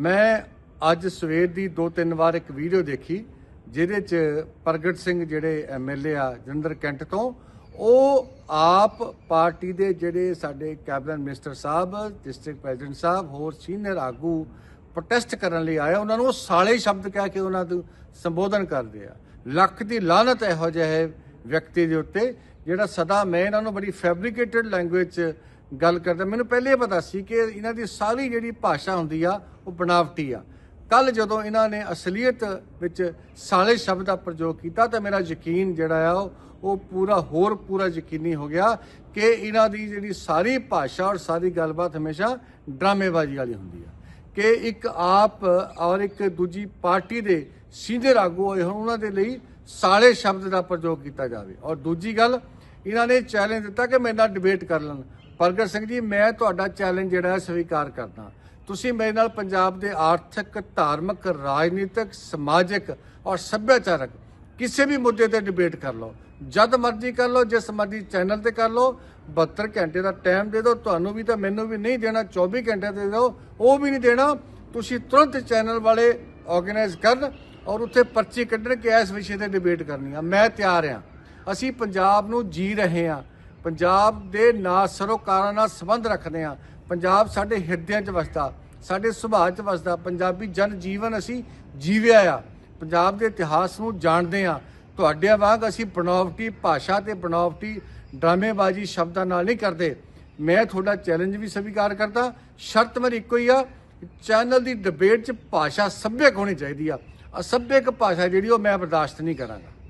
ਮੈਂ ਅੱਜ ਸਵੇਰ ਦੀ ਦੋ ਤਿੰਨ ਵਾਰ ਇੱਕ ਵੀਡੀਓ ਦੇਖੀ, ਜਿਹਦੇ ਚ ਪ੍ਰਗਟ ਸਿੰਘ ਜਿਹੜੇ ਐਮਐਲਏ ਆ, ਜਲੰਧਰ ਕੈਂਟ ਤੋਂ, ਉਹ ਆਪ ਪਾਰਟੀ ਦੇ ਜਿਹੜੇ ਸਾਡੇ ਕੈਬਨਿਟ ਮਿਨਿਸਟਰ ਸਾਹਿਬ, ਡਿਸਟ੍ਰਿਕਟ ਪ੍ਰੈਜ਼ੀਡੈਂਟ ਸਾਹਿਬ, ਹੋਰ ਸੀਨੀਅਰ ਆਗੂ ਪ੍ਰੋਟੈਸਟ ਕਰਨ ਲਈ ਆਏ ਉਹਨਾਂ ਨੂੰ ਉਹ ਸਾਲੇ ਸ਼ਬਦ ਕਹਿ ਕੇ ਉਹਨਾਂ ਨੂੰ ਸੰਬੋਧਨ ਕਰਦੇ ਆ। ਲੱਖ ਦੀ ਲਾਨਤ ਇਹੋ ਜਿਹੇ ਵਿਅਕਤੀ ਦੇ ਉੱਤੇ, ਜਿਹੜਾ ਸਦਾ ਮੈਂ ਇਹਨਾਂ ਨੂੰ ਬੜੀ ਫੈਬਰੀਕੇਟਡ ਲੈਂਗੁਏਜ ਚ ਗੱਲ ਕਰਦਾ, ਮੈਨੂੰ ਪਹਿਲੇ ਹੀ ਪਤਾ ਸੀ ਕਿ ਇਹਨਾਂ ਦੀ ਸਾਰੀ ਜਿਹੜੀ ਭਾਸ਼ਾ ਹੁੰਦੀ ਆ, ਉਹ ਬਣਾਵਟੀ ਆ। ਕੱਲ ਜਦੋਂ ਇਹਨਾਂ ਨੇ ਅਸਲੀਅਤ ਵਿੱਚ ਸਾਲੇ ਸ਼ਬਦ ਦਾ ਪ੍ਰਯੋਗ ਕੀਤਾ, ਤਾਂ ਮੇਰਾ ਯਕੀਨ ਜਿਹੜਾ ਆ, ਉਹ- ਉਹ ਪੂਰਾ ਹੋਰ ਪੂਰਾ ਯਕੀਨੀ ਹੋ ਗਿਆ ਕਿ ਇਹਨਾਂ ਦੀ ਜਿਹੜੀ ਸਾਰੀ ਭਾਸ਼ਾ ਔਰ ਸਾਰੀ ਗੱਲਬਾਤ ਹਮੇਸ਼ਾ ਡਰਾਮੇਬਾਜ਼ੀ ਵਾਲੀ ਹੁੰਦੀ ਆ। ਕਿ ਇੱਕ ਆਪ ਔਰ ਇੱਕ ਦੂਜੀ ਪਾਰਟੀ ਦੇ ਸੀਨੀਅਰ ਆਗੂ ਹੋਏ ਹੋਣ, ਉਹਨਾਂ ਦੇ ਲਈ ਸਾਲੇ ਸ਼ਬਦ ਦਾ ਪ੍ਰਯੋਗ ਕੀਤਾ ਜਾਵੇ। ਔਰ ਦੂਜੀ ਗੱਲ, ਇਹਨਾਂ ਨੇ ਚੈਲੰਜ ਦਿੱਤਾ ਕਿ ਮੇਰੇ ਨਾਲ ਡਿਬੇਟ ਕਰ ਲੈਣ ਪ੍ਰਗਟ ਸਿੰਘ ਜੀ, ਮੈਂ ਤੁਹਾਡਾ ਚੈਲੰਜ ਜਿਹੜਾ ਹੈ ਸਵੀਕਾਰ ਕਰਦਾ। ਤੁਸੀਂ ਮੇਰੇ ਨਾਲ ਪੰਜਾਬ ਦੇ ਆਰਥਿਕ, ਧਾਰਮਿਕ, ਰਾਜਨੀਤਿਕ, ਸਮਾਜਿਕ ਔਰ ਸੱਭਿਆਚਾਰਕ ਕਿਸੇ ਵੀ ਮੁੱਦੇ ਤੇ ਡਿਬੇਟ ਕਰ ਲਓ। ਜਦ ਮਰਜ਼ੀ ਕਰ ਲਓ, ਜਿਸ ਮਰਜ਼ੀ ਚੈਨਲ ਤੇ ਕਰ ਲਓ 72 ਘੰਟੇ ਦਾ ਟਾਈਮ ਦੇ ਦਿਓ, ਤੁਹਾਨੂੰ ਵੀ ਤਾਂ ਮੈਨੂੰ ਵੀ ਨਹੀਂ ਦੇਣਾ 24 ਘੰਟੇ ਦੇ ਦਿਓ, ਉਹ ਵੀ ਨਹੀਂ ਦੇਣਾ। ਤੁਸੀਂ ਤੁਰੰਤ ਚੈਨਲ ਵਾਲੇ ਆਰਗੇਨਾਈਜ਼ ਕਰਨ ਔਰ ਉੱਥੇ ਪਰਚੀ ਕੱਢਣ ਕਿ ਇਸ ਵਿਸ਼ੇ ਤੇ ਡਿਬੇਟ ਕਰਨੀ ਆ। ਮੈਂ ਤਿਆਰ ਆ। ਅਸੀਂ ਪੰਜਾਬ ਨੂੰ ਜੀ ਰਹੇ ਆ। ਪੰਜਾਬ ਦੇ ਨਾ ਸਰੋਕਾਰਾਂ ਨਾਲ ਸੰਬੰਧ ਰੱਖਦੇ ਆ ਪੰਜਾਬ ਸਾਡੇ ਹਿਰਦਿਆਂ 'ਚ ਵਸਦਾ, ਸਾਡੇ ਸੁਭਾਅ 'ਚ ਵਸਦਾ। ਪੰਜਾਬੀ ਜਨ ਜੀਵਨ ਅਸੀਂ ਜੀਵਿਆ ਆ। ਪੰਜਾਬ ਦੇ ਇਤਿਹਾਸ ਨੂੰ ਜਾਣਦੇ ਆ ਤੁਹਾਡੇ ਵਾਂਗ ਅਸੀਂ ਬਣਾਵਟੀ ਭਾਸ਼ਾ ਤੇ ਬਣਾਵਟੀ ਡਰਾਮੇਬਾਜ਼ੀ ਸ਼ਬਦਾਂ ਨਾਲ ਨਹੀਂ ਕਰਦੇ। ਮੈਂ ਤੁਹਾਡਾ ਚੈਲੰਜ ਵੀ ਸਵੀਕਾਰ ਕਰਦਾ। ਸ਼ਰਤ ਮੇਰੀ ਇੱਕੋ ਹੀ ਆ, ਚੈਨਲ ਦੀ ਡਿਬੇਟ 'ਚ ਭਾਸ਼ਾ ਸੱਭਿਅਕ ਹੋਣੀ ਚਾਹੀਦੀ ਆ। ਅਸੱਭਿਅਕ ਭਾਸ਼ਾ ਜਿਹੜੀ ਉਹ ਮੈਂ ਬਰਦਾਸ਼ਤ ਨਹੀਂ ਕਰਾਂਗਾ।